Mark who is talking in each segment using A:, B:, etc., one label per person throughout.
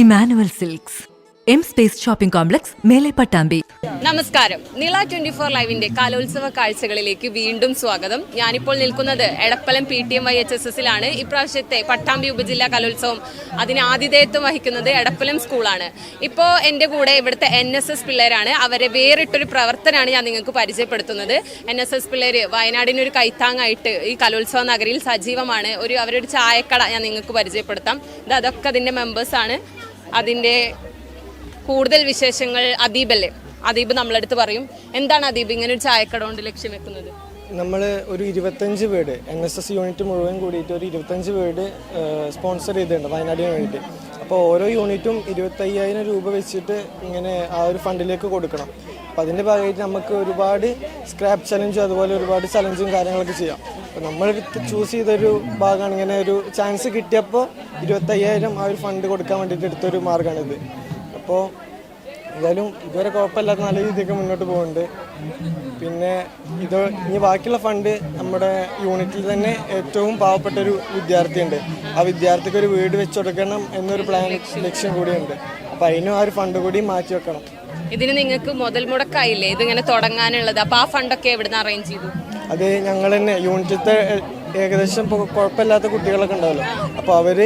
A: Emmanuel silks. M Space shopping complex മേലെ പട്ടാമ്പി
B: നമസ്കാരം. നീള ട്വന്റി ഫോർ ലൈവിന്റെ കലോത്സവ കാഴ്ചകളിലേക്ക് വീണ്ടും സ്വാഗതം. ഞാനിപ്പോൾ നിൽക്കുന്നത് Edappalam P T M Y H S എസിലാണ്. ഇപ്രാവശ്യത്തെ പട്ടാമ്പി ഉപജില്ലാ കലോത്സവം അതിന് ആതിഥേയത്വം വഹിക്കുന്നത് എടപ്പലം സ്കൂളാണ്. ഇപ്പോൾ എന്റെ കൂടെ ഇവിടുത്തെ എൻ എസ് എസ് പിള്ളേരാണ്. അവരെ വേറിട്ടൊരു പ്രവർത്തനമാണ് ഞാൻ നിങ്ങൾക്ക് പരിചയപ്പെടുത്തുന്നത്. എൻ എസ് എസ് പിള്ളേർ വയനാടിനൊരു കൈത്താങ്ങായിട്ട് ഈ കലോത്സവ നഗരിയിൽ സജീവമാണ്. ഒരു അവരൊരു ചായക്കട ഞാൻ നിങ്ങൾക്ക് പരിചയപ്പെടുത്താം. ഇത് അതൊക്കെ അതിന്റെ മെമ്പേഴ്സാണ് അതിന്റെ കൂടുതൽ വിശേഷങ്ങൾ അദീബല്ലേ? അദീബ് നമ്മളടുത്ത് പറയും. എന്താണ് അദീബ് ഇങ്ങനെ ഒരു ചായക്കട കൊണ്ട് ലക്ഷ്യം വെക്കുന്നത്?
C: നമ്മൾ ഒരു ഇരുപത്തഞ്ച് വീട് എൻ എസ് എസ് യൂണിറ്റ് മുഴുവൻ കൂടിയിട്ട് ഒരു ഇരുപത്തഞ്ച് വീട് സ്പോൺസർ ചെയ്തിട്ടുണ്ട് വയനാടിന് വേണ്ടിയിട്ട് അപ്പോൾ ഓരോ യൂണിറ്റും ഇരുപത്തയ്യായിരം രൂപ വെച്ചിട്ട് ഇങ്ങനെ ആ ഒരു ഫണ്ടിലേക്ക് കൊടുക്കണം. അപ്പോൾ അതിന്റെ ഭാഗമായിട്ട് നമുക്ക് ഒരുപാട് സ്ക്രാപ്പ് ചലഞ്ചും അതുപോലെ ഒരുപാട് ചലഞ്ചും കാര്യങ്ങളൊക്കെ ചെയ്യാം. അപ്പോൾ നമ്മൾ ചൂസ് ചെയ്തൊരു ഭാഗമാണ് ഇങ്ങനെ ഒരു ചാൻസ് കിട്ടിയപ്പോൾ ഇരുപത്തയ്യായിരം ആ ഒരു ഫണ്ട് കൊടുക്കാൻ വേണ്ടിയിട്ട് എടുത്തൊരു മാർഗമാണിത് അപ്പോൾ എന്തായാലും ഇതുവരെ കുഴപ്പമില്ലാത്ത നല്ല രീതിയൊക്കെ മുന്നോട്ട് പോകുന്നുണ്ട് പിന്നെ ഇത് ഇനി ബാക്കിയുള്ള ഫണ്ട് നമ്മുടെ യൂണിറ്റിൽ തന്നെ ഏറ്റവും പാവപ്പെട്ട ഒരു വിദ്യാർത്ഥിയുണ്ട്. ആ വിദ്യാർത്ഥിക്ക് ഒരു വീട് വെച്ചു കൊടുക്കണം എന്നൊരു പ്ലാൻ ലക്ഷ്യം കൂടിയുണ്ട്. അപ്പോൾ അതിനും ആ ഒരു ഫണ്ട് കൂടി മാറ്റി വെക്കണം.
B: ഇതിന് നിങ്ങൾക്ക് മുതൽ മുടക്കായില്ലേ? ഇതിങ്ങനെ തുടങ്ങാനുള്ളത്. അപ്പോൾ ആ ഫണ്ടൊക്കെ എവിടുന്ന് അറേഞ്ച് ചെയ്തു?
C: അത് ഞങ്ങൾ തന്നെ യൂണിറ്റത്തെ ഏകദേശം കുഴപ്പമില്ലാത്ത കുട്ടികളൊക്കെ ഉണ്ടാവല്ലോ. അപ്പോൾ അവർ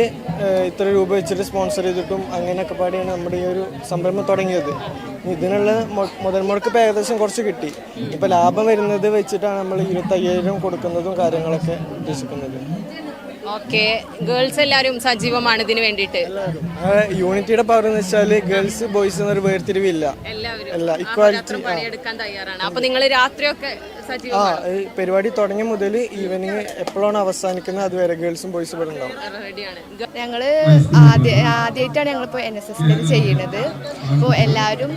C: ഇത്ര രൂപ വെച്ചിട്ട് സ്പോൺസർ ചെയ്തിട്ടും അങ്ങനെയൊക്കെ പാടിയാണ് നമ്മുടെ ഈ ഒരു സംരംഭം തുടങ്ങിയത്. ഇതിനുള്ള മുതൽ മുടക്ക് ഇപ്പോൾ ഏകദേശം കുറച്ച് കിട്ടി. ഇപ്പോൾ ലാഭം വരുന്നത് വെച്ചിട്ടാണ് നമ്മൾ ഇരുപത്തയ്യായിരം കൊടുക്കുന്നതും കാര്യങ്ങളൊക്കെ ഉദ്ദേശിക്കുന്നത്.
B: ഓക്കെ. ഗേൾസ് എല്ലാവരും സജീവമാണ് ഇതിന് വേണ്ടിയിട്ട്.
C: യൂണിറ്റിയുടെ പവർ എന്ന് വെച്ചാൽ ഗേൾസ് ബോയ്സ് എന്നൊരു വേർതിരിവില്ല.
B: എല്ലാവരും.
C: ഇക്വാലിറ്റി
B: പണിയെടുക്കാൻ തയ്യാറാണ്. അപ്പോൾ നിങ്ങൾ രാത്രിയൊക്കെ
C: ആ ഈ പരിപാടി തുടങ്ങിയ മുതൽ ഈവനിങ് എപ്പോഴാണ് അവസാനിക്കുന്നത് അതുവരെ ഗേൾസും ബോയ്സും ഇവിടെ ഉണ്ടാവും.
D: ആദ്യ ആദ്യമായിട്ടാണ് ഞങ്ങളിപ്പോൾ എൻ എസ് എസ് ചെയ്യുന്നത്. അപ്പോൾ എല്ലാവരും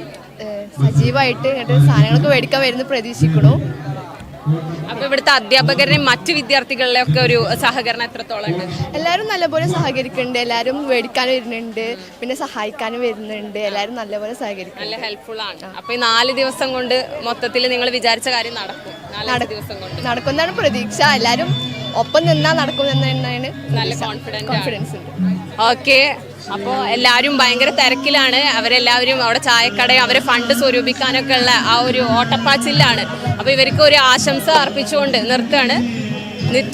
D: സജീവമായിട്ട് ഇങ്ങോട്ട് സാധനങ്ങളൊക്കെ മേടിക്കാൻ വരുന്നത് പ്രതീക്ഷിക്കണു
B: അപ്പോൾ ഇവിടുത്തെ അധ്യാപകരെയും മറ്റു വിദ്യാർത്ഥികളുടെ ഒക്കെ ഒരു സഹകരണം എത്രത്തോളം ഉണ്ട്?
D: എല്ലാവരും നല്ലപോലെ സഹകരിക്കുന്നുണ്ട്. എല്ലാവരും മേടിക്കാൻ വരുന്നുണ്ട്. പിന്നെ സഹായിക്കാനും വരുന്നുണ്ട്. എല്ലാവരും നല്ലപോലെ സഹകരിക്കും
B: നല്ല ഹെൽപ്ഫുൾ ആണ്. അപ്പൊ ഈ നാല് ദിവസം കൊണ്ട് മൊത്തത്തിൽ നിങ്ങൾ വിചാരിച്ച കാര്യം നടക്കും. നാല് ദിവസം കൊണ്ട്.
D: നടക്കുന്നതാണ് പ്രതീക്ഷ. എല്ലാവരും ഒപ്പം നിന്നാ നടക്കും എന്നാണ്
B: നല്ല കോൺഫിഡൻസ്
D: കോൺഫിഡൻസ് ഉണ്ട്.
B: ഓക്കെ അപ്പോൾ എല്ലാവരും ഭയങ്കര തിരക്കിലാണ്. അവരെല്ലാവരും അവിടെ ചായക്കടയും അവരെ ഫണ്ട് സ്വരൂപിക്കാനൊക്കെ ഉള്ള ആ ഒരു ഓട്ടപ്പാച്ചിലാണ്. അപ്പോൾ ഇവർക്ക് ഒരു ആശംസ അർപ്പിച്ചുകൊണ്ട് നിർത്തുകയാണ്.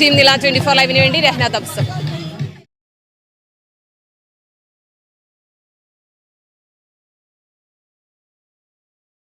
B: ടീം നില ട്വന്റി ഫോർ ലൈവിന് വേണ്ടി രഹ്ന തബ്സം